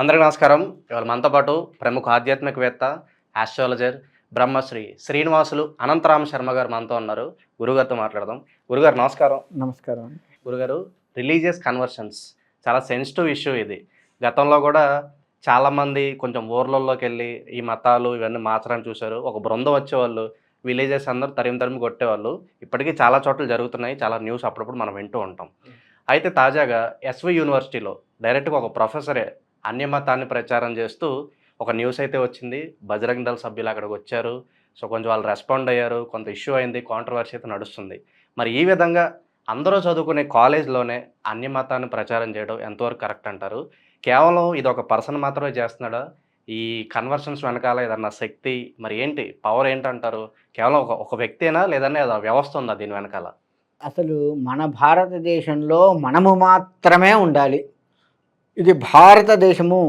అందరికీ నమస్కారం. ఇవాళ మనతో పాటు ప్రముఖ ఆధ్యాత్మికవేత్త ఆస్ట్రాలజర్ బ్రహ్మశ్రీ శ్రీనివాసులు అనంతరామ శర్మ గారు మనతో ఉన్నారు. గురుగారితో మాట్లాడదాం. గురుగారు నమస్కారం. నమస్కారం. గురుగారు రిలీజియస్ కన్వర్షన్స్. చాలా సెన్సిటివ్ ఇష్యూ ఇది. గతంలో కూడా చాలామంది కొంచెం ఊర్లలోకి వెళ్ళి ఈ మతాలు ఇవన్నీ మార్చడానికి చూశారు. ఒక బృందం వచ్చేవాళ్ళు విలేజెస్ అందరూ తరిమి తరిమి కొట్టేవాళ్ళు. ఇప్పటికీ చాలా చోట్ల జరుగుతున్నాయి. చాలా న్యూస్ అప్పుడప్పుడు మనం వింటూ ఉంటాం. అయితే తాజాగా ఎస్వి యూనివర్సిటీలో డైరెక్ట్గా ఒక ప్రొఫెసరే అన్యమతాన్ని ప్రచారం చేస్తూ ఒక న్యూస్ అయితే వచ్చింది. బజరంగ్ దళ సభ్యులు అక్కడికి వచ్చారు. సో కొంచెం వాళ్ళు రెస్పాండ్ అయ్యారు. కొంత ఇష్యూ అయింది. కాంట్రవర్సీ అయితే నడుస్తుంది. మరి ఈ విధంగా అందరూ చదువుకునే కాలేజ్లోనే అన్యమతాన్ని ప్రచారం చేయడం ఎంతవరకు కరెక్ట్ అంటారు? కేవలం ఇది ఒక పర్సన్ మాత్రమే చేస్తున్నాడా? ఈ కన్వర్షన్స్ వెనకాల ఏదన్నా శక్తి మరి ఏంటి? పవర్ ఏంటంటారు? కేవలం ఒక ఒక వ్యక్తేనా? లేదన్నా ఏదో వ్యవస్థ ఉందా దీని వెనకాల? అసలు మన భారతదేశంలో మనము మాత్రమే ఉండాలి. ఇది భారతదేశము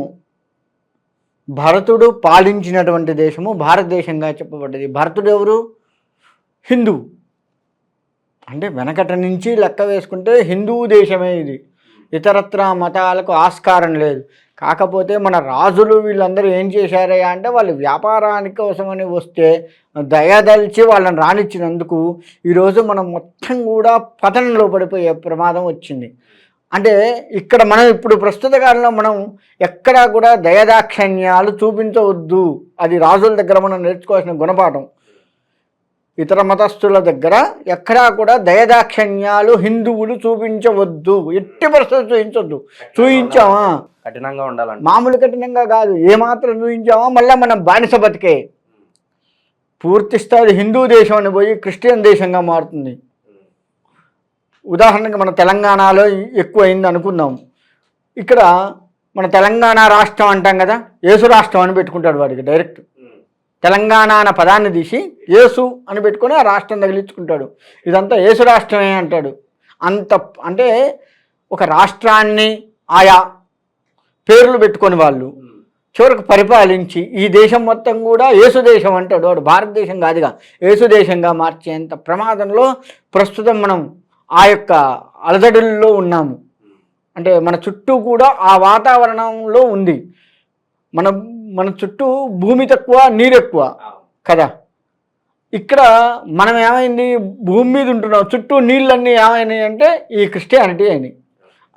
భరతుడు పాలించినటువంటి దేశము భారతదేశంగా చెప్పబడ్డది. భరతుడు ఎవరు? హిందూ. అంటే వెనకట నుంచి లెక్క వేసుకుంటే హిందూ దేశమే ఇది. ఇతరత్ర మతాలకు ఆస్కారం లేదు. కాకపోతే మన రాజులు వీళ్ళందరూ ఏం చేశారయ్యా అంటే వాళ్ళు వ్యాపారానికి కోసమని వస్తే దయదలిచి వాళ్ళని రానిచ్చినందుకు ఈరోజు మనం మొత్తం కూడా పతనంలో పడిపోయే ప్రమాదం వచ్చింది. అంటే ఇక్కడ మనం ఇప్పుడు ప్రస్తుత కాలంలో మనం ఎక్కడా కూడా దయదాక్షణ్యాలు చూపించవద్దు. అది రాజుల దగ్గర మనం నేర్చుకోవాల్సిన గుణపాఠం. ఇతర మతస్థుల దగ్గర ఎక్కడా కూడా దయదాక్షణ్యాలు హిందువులు చూపించవద్దు. ఎట్టి పరిస్థితులు చూపించవద్దు. చూపించామా కఠినంగా ఉండాలంటే. మామూలు కఠినంగా కాదు. ఏమాత్రం చూపించామా మళ్ళీ మనం బానిస బతికే. పూర్తి స్థాయి హిందూ దేశం అని పోయి క్రిస్టియన్ దేశంగా మారుతుంది. ఉదాహరణకి మన తెలంగాణలో ఎక్కువ అయింది అనుకుందాం. ఇక్కడ మన తెలంగాణ రాష్ట్రం అంటాం కదా యేసు రాష్ట్రం అని పెట్టుకుంటాడు వాడికి డైరెక్ట్. తెలంగాణ అన్న పదాన్ని తీసి యేసు అని పెట్టుకొని ఆ రాష్ట్రం తగిలించుకుంటాడు. ఇదంతా యేసు రాష్ట్రమే అంటాడు. అంత అంటే ఒక రాష్ట్రాన్ని ఆయా పేర్లు పెట్టుకొని వాళ్ళు చివరికి పరిపాలించి ఈ దేశం మొత్తం కూడా యేసు దేశం అంటాడు వాడు. భారతదేశం కాదుగా యేసు దేశంగా మార్చేంత ప్రమాదంలో ప్రస్తుతం మనం ఆ యొక్క అలజడుల్లో ఉన్నాము. అంటే మన చుట్టూ కూడా ఆ వాతావరణంలో ఉంది. మన మన చుట్టూ భూమి తక్కువ నీరు ఎక్కువ. కదా? ఇక్కడ మనం ఏమైంది? భూమి మీద ఉంటున్నాం. చుట్టూ నీళ్ళన్నీ ఏమైనాయి అంటే ఈ క్రిస్టియానిటీ అయినాయి.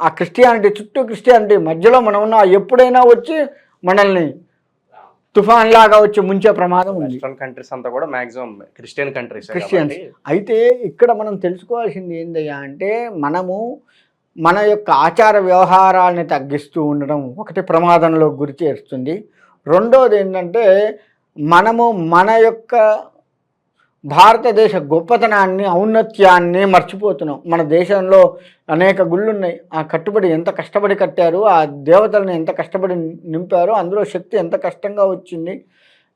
ఆ క్రిస్టియానిటీ చుట్టూ క్రిస్టియానిటీ మధ్యలో మనం ఉన్న. ఎప్పుడైనా వచ్చి మనల్ని తుఫాన్ లాగా వచ్చి ముంచే ప్రమాదం ఉంది. వెస్ట్రన్ కంట్రీస్ అంతా కూడా మాక్సిమం క్రిస్టియన్ కంట్రీస్ క్రిస్టియన్స్ అయితే ఇక్కడ మనం తెలుసుకోవాల్సింది ఏందయ్యా అంటే మనము మన యొక్క ఆచార వ్యవహారాలని తగ్గిస్తూ ఉండడం ఒకటి ప్రమాదంలో గురి చేస్తుంది రెండోది ఏంటంటే మనము మన యొక్క భారతదేశ గొప్పతనాన్ని ఔన్నత్యాన్ని మర్చిపోతున్నాం. మన దేశంలో అనేక గుళ్ళున్నాయి. ఆ కట్టుబడి ఎంత కష్టపడి కట్టారు ఆ దేవతలను ఎంత కష్టపడి నింపారు అందులో శక్తి ఎంత కష్టంగా వచ్చింది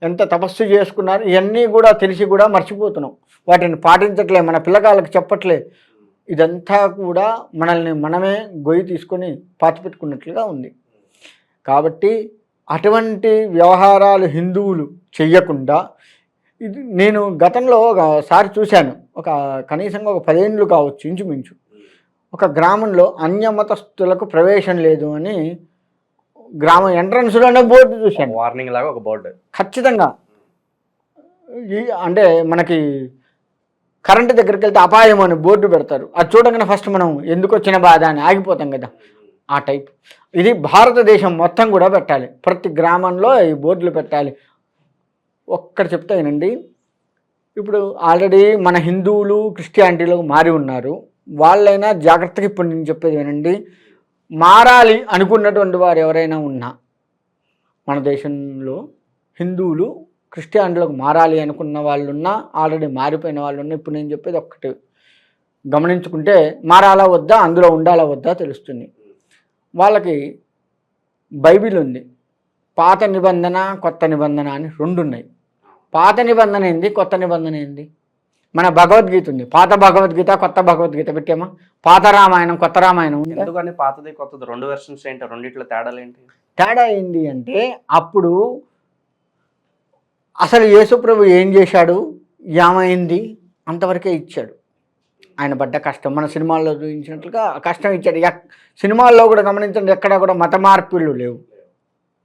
ఎంత తపస్సు చేసుకున్నారు ఇవన్నీ కూడా తెలిసి కూడా మర్చిపోతున్నాం. వాటిని పాటించట్లే మన పిల్లకాయలకు చెప్పట్లే. ఇదంతా కూడా మనల్ని మనమే గొయ్యి తీసుకొని పాతిపెట్టుకున్నట్లుగా ఉంది. కాబట్టి అటువంటి వ్యవహారాలు హిందువులు చెయ్యకుండా ఇది నేను గతంలో ఒకసారి చూశాను. ఒక కనీసంగా ఒక పదేళ్ళు కావచ్చు ఇంచుమించు. ఒక గ్రామంలో అన్యమతస్థులకు ప్రవేశం లేదు అని గ్రామ ఎంట్రన్స్లోనే బోర్డు చూశాను. వార్నింగ్ లాగా ఒక బోర్డు. ఖచ్చితంగా. అంటే మనకి కరెంటు దగ్గరికి వెళ్తే అపాయం అని బోర్డు పెడతారు. అది చూడగానే ఫస్ట్ మనం ఎందుకు వచ్చిన బాధ అని ఆగిపోతాం కదా. ఆ టైప్ ఇది భారతదేశం మొత్తం కూడా పెట్టాలి. ప్రతి గ్రామంలో ఈ బోర్డులు పెట్టాలి. ఒక్కటి చెప్తానండి ఇప్పుడు ఆల్రెడీ మన హిందువులు క్రిస్టియానిటీలో మారి ఉన్నారు. వాళ్ళైనా జాగ్రత్తగా ఇప్పుడు నేను చెప్పేది వినండి. మారాలి అనుకున్నటువంటి వారు ఎవరైనా ఉన్నా మన దేశంలో హిందువులు క్రిస్టియానిటీలోకి మారాలి అనుకున్న వాళ్ళు ఉన్నా ఆల్రెడీ మారిపోయిన వాళ్ళు ఉన్నా ఇప్పుడు నేను చెప్పేది ఒక్కటి. గమనించుకుంటే మారాలా వద్దా అందులో ఉండాలా వద్దా తెలుస్తుంది. వాళ్ళకి బైబిల్ ఉంది. పాత నిబంధన కొత్త నిబంధన అని రెండు ఉన్నాయి పాత నిబంధన ఏంది? కొత్త నిబంధన ఏంది? మన భగవద్గీత ఉంది. పాత భగవద్గీత కొత్త భగవద్గీత పెట్టామా? పాత రామాయణం కొత్త రామాయణం ఉంది? ఎందుకని పాతది కొత్తది? రెండు వెర్షన్స్ ఏంటి? రెండిట్లో తేడాలు ఏంటి? తేడా ఏంటి అంటే అప్పుడు అసలు యేసుప్రభు ఏం చేశాడు? ఏమైంది? అంతవరకే ఇచ్చాడు. ఆయన పడ్డ కష్టం. మన సినిమాల్లో చూపించినట్లుగా కష్టం ఇచ్చాడు. సినిమాల్లో కూడా గమనించండి ఎక్కడా కూడా మత మార్పిళ్ళు లేవు.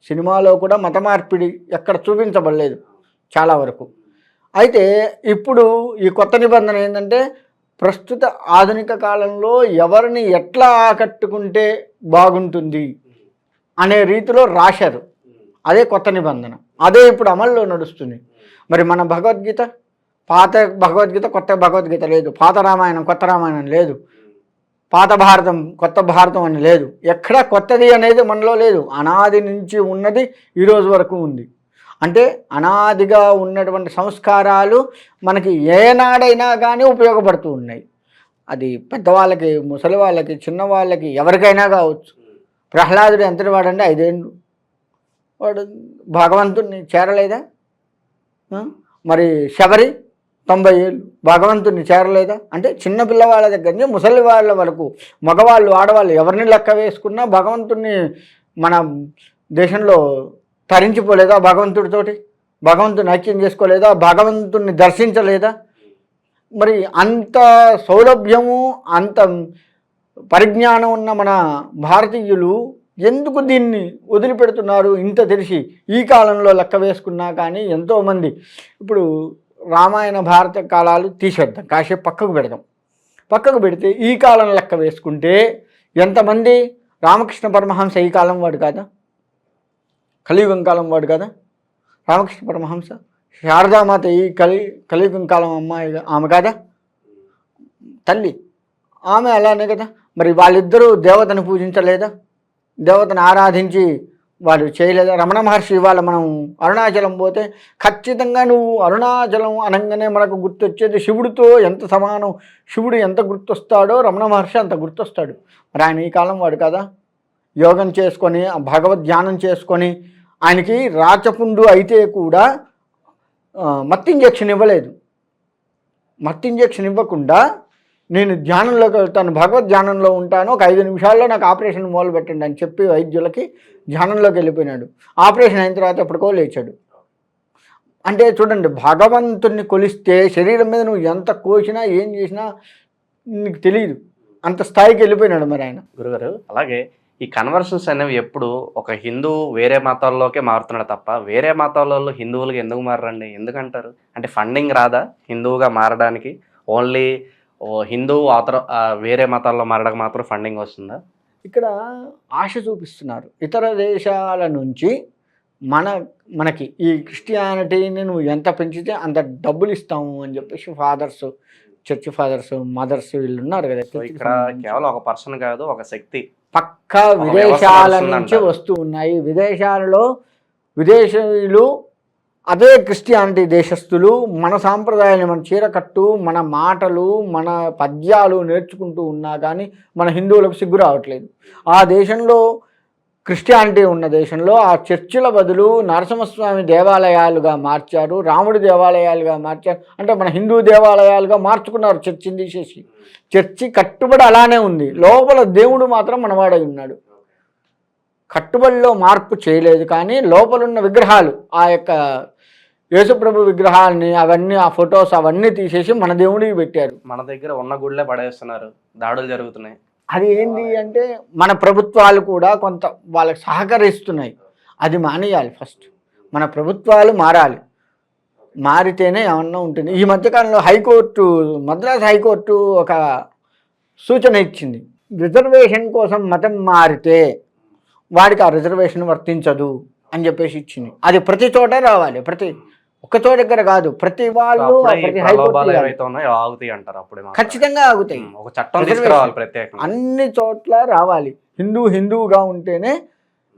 సినిమాలో కూడా మత మార్పిడి ఎక్కడ చూపించబడలేదు. చాలా వరకు. అయితే ఇప్పుడు ఈ కొత్త నిబంధన ఏంటంటే ప్రస్తుత ఆధునిక కాలంలో ఎవరిని ఎట్లా ఆకట్టుకుంటే బాగుంటుంది అనే రీతిలో రాశారు. అదే కొత్త నిబంధన. అదే ఇప్పుడు అమల్లో నడుస్తుంది. మరి మన భగవద్గీత? పాత భగవద్గీత కొత్త భగవద్గీత లేదు. పాత రామాయణం కొత్త రామాయణం లేదు. పాత భారతం కొత్త భారతం అని లేదు. ఎక్కడ కొత్తది అనేది మనలో లేదు. అనాది నుంచి ఉన్నది ఈరోజు వరకు ఉంది. అంటే అనాదిగా ఉన్నటువంటి సంస్కారాలు మనకి ఏనాడైనా కానీ ఉపయోగపడుతూ ఉన్నాయి. అది పెద్దవాళ్ళకి ముసలి వాళ్ళకి చిన్నవాళ్ళకి ఎవరికైనా కావచ్చు. ప్రహ్లాదుడు ఎంతటి వాడంటే ఐదేళ్ళు వాడు భగవంతుణ్ణి చేరలేదా? మరి శబరి తొంభై ఏళ్ళు. భగవంతుడిని చేరలేదా? అంటే చిన్న పిల్లవాళ్ళ దగ్గర నుంచి ముసలి వాళ్ళ వరకు మగవాళ్ళు ఆడవాళ్ళు ఎవరిని లెక్క వేసుకున్నా భగవంతుణ్ణి మన దేశంలో తరించిపోలేదా భగవంతుడితోటి? భగవంతుని ఐక్యం చేసుకోలేదా? భగవంతుణ్ణి దర్శించలేదా? మరి అంత సౌలభ్యము అంత పరిజ్ఞానం ఉన్న మన భారతీయులు ఎందుకు దీన్ని వదిలిపెడుతున్నారు? ఇంత తెలిసి ఈ కాలంలో లెక్క వేసుకున్నా కానీ ఎంతోమంది ఇప్పుడు రామాయణ భారత కాలాలు తీసేద్దాం. కాసేపు పక్కకు పెడదాం. పక్కకు పెడితే ఈ కాలం లెక్క వేసుకుంటే ఎంతమంది రామకృష్ణ పరమహంస ఈ కాలం వాడు కాదా? కలియుగం కాలం వాడు కదా? రామకృష్ణ పరమహంస. శారదామాత ఈ కలి కలియుగం కాలం అమ్మాయి ఆమె కాదా? తల్లి. ఆమె అలానే కదా? మరి వాళ్ళిద్దరూ దేవతను పూజించలేదా? దేవతను ఆరాధించి వాళ్ళు చేయలేదా? రమణ మహర్షి ఇవాళ మనం అరుణాచలం పోతే ఖచ్చితంగా నువ్వు అరుణాచలం అనగానే మనకు గుర్తొచ్చేది శివుడితో ఎంత సమానం శివుడు ఎంత గుర్తొస్తాడో రమణ మహర్షి అంత గుర్తొస్తాడు. మరి ఆయన ఈ కాలం వాడు కదా? యోగం చేసుకొని ఆ భగవద్ ధ్యానం చేసుకొని ఆయనకి రాచపుండు అయితే కూడా మత్తి ఇంజెక్షన్ ఇవ్వలేదు. మత్తు ఇంజెక్షన్ ఇవ్వకుండా నేను ధ్యానంలోకి వెళ్తాను భగవద్ ధ్యానంలో ఉంటాను ఒక ఐదు నిమిషాల్లో నాకు ఆపరేషన్ మొదలు పెట్టండి అని చెప్పి వైద్యులకి ధ్యానంలోకి వెళ్ళిపోయినాడు. ఆపరేషన్ అయిన తర్వాత ఎప్పటికో లేచాడు. అంటే చూడండి భగవంతుణ్ణి కొలిస్తే శరీరం మీద నువ్వు ఎంత కోసినా ఏం చేసినా నీకు తెలియదు అంత స్థాయికి వెళ్ళిపోయినాడు మరి ఆయన. గురుగారు అలాగే ఈ కన్వర్షన్స్ అనేవి ఎప్పుడు ఒక హిందూ వేరే మతాల్లోకే మారుతున్నాడు తప్ప వేరే మతాలలో హిందువులకు ఎందుకు మారండి ఎందుకంటారు? అంటే ఫండింగ్ రాదా హిందువుగా మారడానికి? ఓన్లీ హిందూ అవతర ఆ, వేరే మతాల్లో మారడానికి మాత్రం ఫండింగ్ వస్తుందా? ఇక్కడ ఆశ చూపిస్తున్నారు. ఇతర దేశాల నుంచి మన మనకి ఈ క్రిస్టియానిటీని నువ్వు ఎంత పెంచితే అంత డబ్బులు ఇస్తాము అని చెప్పేసి ఫాదర్స్ చర్చ్ ఫాదర్స్ మదర్స్ వీళ్ళు ఉన్నారు కదా. ఇక్కడ కేవలం ఒక పర్సన్ కాదు ఒక శక్తి. పక్కా విదేశాల. నుంచి వస్తూ ఉన్నాయి విదేశాలలో విదేశీయులు అదే క్రిస్టియానిటీ దేశస్థులు మన సాంప్రదాయాన్ని మన చీరకట్టు మన మాటలు మన పద్యాలు నేర్చుకుంటూ ఉన్నా కానీ మన హిందువులకు సిగ్గు రావట్లేదు ఆ దేశంలో క్రిస్టియానిటీ ఉన్న దేశంలో ఆ చర్చిల బదులు నరసింహస్వామి దేవాలయాలుగా మార్చారు రాముడి దేవాలయాలుగా మార్చారు. అంటే మన హిందూ దేవాలయాలుగా మార్చుకున్నారు చర్చిని తీసేసి. చర్చి కట్టుబడి అలానే ఉంది. లోపల దేవుడు మాత్రం మనవాడై ఉన్నాడు. కట్టుబడిలో మార్పు చేయలేదు కానీ లోపలున్న విగ్రహాలు ఆ యొక్క యేసుప్రభు విగ్రహాలని అవన్నీ ఆ ఫొటోస్ అవన్నీ తీసేసి మన దేవుడికి పెట్టారు. మన దగ్గర ఉన్న గుళ్ళే పడేస్తున్నారు. దాడులు జరుగుతున్నాయి. అది ఏంటి అంటే మన ప్రభుత్వాలు కూడా కొంత వాళ్ళకి సహకరిస్తున్నాయి. అది మానేయాలి ఫస్ట్. మన ప్రభుత్వాలు మారాలి. మారితేనే ఏమన్నా ఉంటుంది. ఈ మధ్యకాలంలో హైకోర్టు మద్రాస్ హైకోర్టు ఒక సూచన ఇచ్చింది. రిజర్వేషన్ కోసం మతం మారితే వాడికి ఆ రిజర్వేషన్ వర్తించదు అని చెప్పేసి ఇచ్చింది. అది ప్రతి చోట రావాలి. ప్రతి ఒక్క చోట దగ్గర కాదు. ప్రతి వాళ్ళు ప్రతి హైకోర్టు ఆగుతాయి అంటారు అప్పుడే. ఖచ్చితంగా ఆగుతాయి. ఒక చట్టం. తీసుకురావాలి ప్రత్యేకంగా. అన్ని చోట్ల రావాలి. హిందూ హిందువుగా ఉంటేనే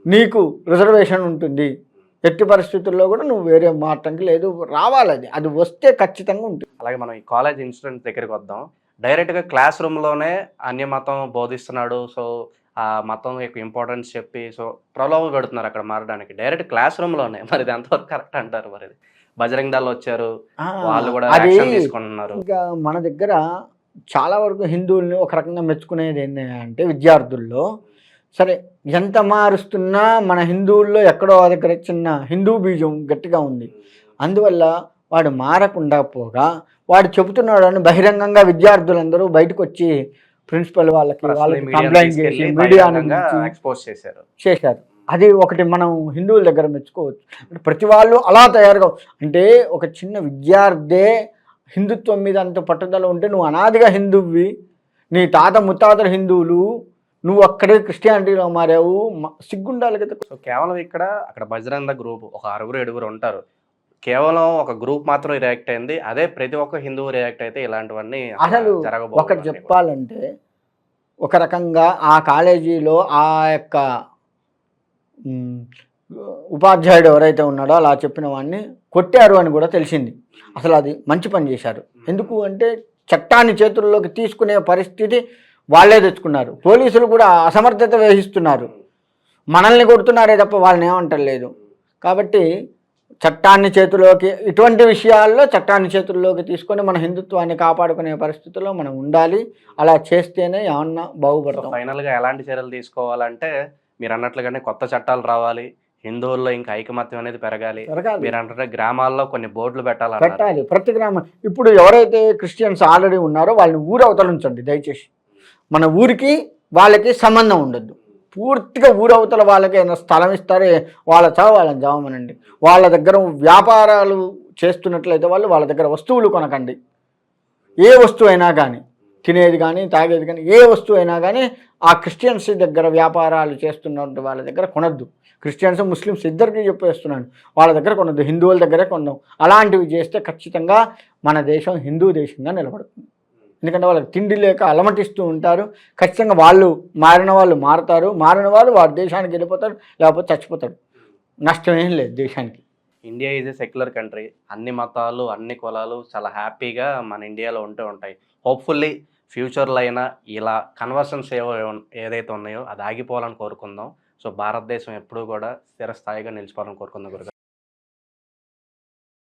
నీకు రిజర్వేషన్ ఉంటుంది. ఎట్టి పరిస్థితుల్లో కూడా నువ్వు వేరే మాటంకి లేదు. రావాలి అది. అది వస్తే ఖచ్చితంగా ఉంటుంది. అలాగే మనం ఈ కాలేజ్ ఇన్సిడెంట్ దగ్గరికి వద్దాం. డైరెక్ట్గా క్లాస్ రూమ్లోనే అన్య మతం బోధిస్తున్నాడు. సో ఆ మతం యొక్క ఇంపార్టెన్స్ చెప్పి సో ప్రలోభ పెడుతున్నారు అక్కడ మారడానికి. డైరెక్ట్ క్లాస్ రూమ్లోనే మరి ఇది ఎంతవరకు కరెక్ట్ అంటారు మరి? బజరంగ్ దళ్ వచ్చారు వాళ్ళు కూడా తీసుకుంటున్నారు. ఇంకా మన దగ్గర చాలా వరకు హిందువుల్ని ఒక రకంగా మెచ్చుకునేది ఏంటంటే విద్యార్థుల్లో సరే ఎంత మారుస్తున్నా మన హిందువుల్లో ఎక్కడో దగ్గర చిన్న హిందూ బీజం గట్టిగా ఉంది. అందువల్ల వాడు మారకుండా పోగా వాడు చెబుతున్నాడు అని బహిరంగంగా విద్యార్థులందరూ బయటకు వచ్చి ప్రిన్సిపల్ వాళ్ళకి వాళ్ళకి కంప్లైంట్ చేసి ఎక్స్పోజ్ చేశారు. చేశారు. అది ఒకటి మనం హిందువుల దగ్గర మెచ్చుకోవచ్చు. ప్రతి వాళ్ళు అలా తయారుగా అంటే ఒక చిన్న విద్యార్థే హిందుత్వం మీద అంత పట్టుదల ఉంటే నువ్వు అనాదిగా హిందువువి నీ తాత ముత్తాతలు హిందువులు నువ్వు అక్కడే క్రిస్టియానిటీలో మారావు మ- సిగ్గుండాలి కదా. సో కేవలం ఇక్కడ అక్కడ బజరంగ గ్రూప్ ఒక ఆరుగురు ఏడుగురు ఉంటారు. కేవలం ఒక గ్రూప్ మాత్రం రియాక్ట్ అయింది. అదే ప్రతి ఒక్క హిందువు రియాక్ట్ అయితే ఇలాంటివన్నీ అసలు ఒకటి. చెప్పాలంటే ఒక రకంగా ఆ కాలేజీలో ఆ యొక్క ఉపాధ్యాయుడు ఎవరైతే ఉన్నాడో అలా చెప్పిన వాడిని కొట్టారు అని కూడా తెలిసింది. అసలు అది మంచి పని చేశారు. ఎందుకు అంటే చట్టాన్ని చేతుల్లోకి తీసుకునే పరిస్థితి వాళ్ళే తెచ్చుకున్నారు. పోలీసులు కూడా అసమర్థత వహిస్తున్నారు. మనల్ని కొడుతున్నారే తప్ప వాళ్ళని ఏమంటలేదు. కాబట్టి చట్టాన్ని చేతిలోకి ఇటువంటి విషయాల్లో చట్టాన్ని చేతుల్లోకి తీసుకొని మన హిందుత్వాన్ని కాపాడుకునే పరిస్థితుల్లో మనం ఉండాలి. అలా చేస్తేనే ఏమన్నా బాగుపడతాం. ఫైనల్గా ఎలాంటి చర్యలు తీసుకోవాలంటే మీరు అన్నట్లుగానే కొత్త చట్టాలు రావాలి. హిందువుల్లో ఇంకా ఐకమత్యం అనేది పెరగాలి. మీరు అంటే గ్రామాల్లో కొన్ని బోర్డులు పెట్టాలి పెట్టాలి. ప్రతి గ్రామం ఇప్పుడు ఎవరైతే క్రిస్టియన్స్ ఆల్రెడీ ఉన్నారో వాళ్ళని ఊరు అవతల ఉంచండి దయచేసి. మన ఊరికి వాళ్ళకి సంబంధం ఉండొద్దు. పూర్తిగా ఊరు అవతల వాళ్ళకి ఏదైనా స్థలం ఇస్తారే వాళ్ళ చావు వాళ్ళని చావమనండి. వాళ్ళ దగ్గర వ్యాపారాలు చేస్తున్నట్లయితే వాళ్ళు వాళ్ళ దగ్గర వస్తువులు కొనకండి. ఏ వస్తువు అయినా కానీ. తినేది కానీ తాగేది కానీ ఏ వస్తువు అయినా కానీ ఆ క్రిస్టియన్స్ దగ్గర వ్యాపారాలు చేస్తున్నటువంటి వాళ్ళ దగ్గర కొనద్దు. క్రిస్టియన్స్ ముస్లిమ్స్ ఇద్దరికి చెప్పేస్తున్నాను. వాళ్ళ దగ్గర కొనద్దు. హిందువుల దగ్గరే కొందాం అలాంటివి చేస్తే ఖచ్చితంగా మన దేశం హిందూ దేశంగా నిలబడుతుంది. ఎందుకంటే వాళ్ళకి తిండి లేక అలమటిస్తూ ఉంటారు. ఖచ్చితంగా వాళ్ళు మారిన వాళ్ళు మారుతారు. మారిన వాళ్ళు వారి దేశానికి వెళ్ళిపోతారు. లేకపోతే చచ్చిపోతారు. నష్టం ఏం లేదు దేశానికి. India is a secular country. అన్ని మతాలు అన్ని కులాలు చాలా హ్యాపీగా మన ఇండియాలో ఉంటూ ఉంటాయి. హోప్ఫుల్లీ ఫ్యూచర్లో అయినా ఇలా కన్వర్షన్స్ ఏవో ఏదైతే ఉన్నాయో అది ఆగిపోవాలని కోరుకుందాం. సో భారతదేశం ఎప్పుడూ కూడా స్థిరస్థాయిగా నిలిచిపోవాలని కోరుకుందాం గురుగారు.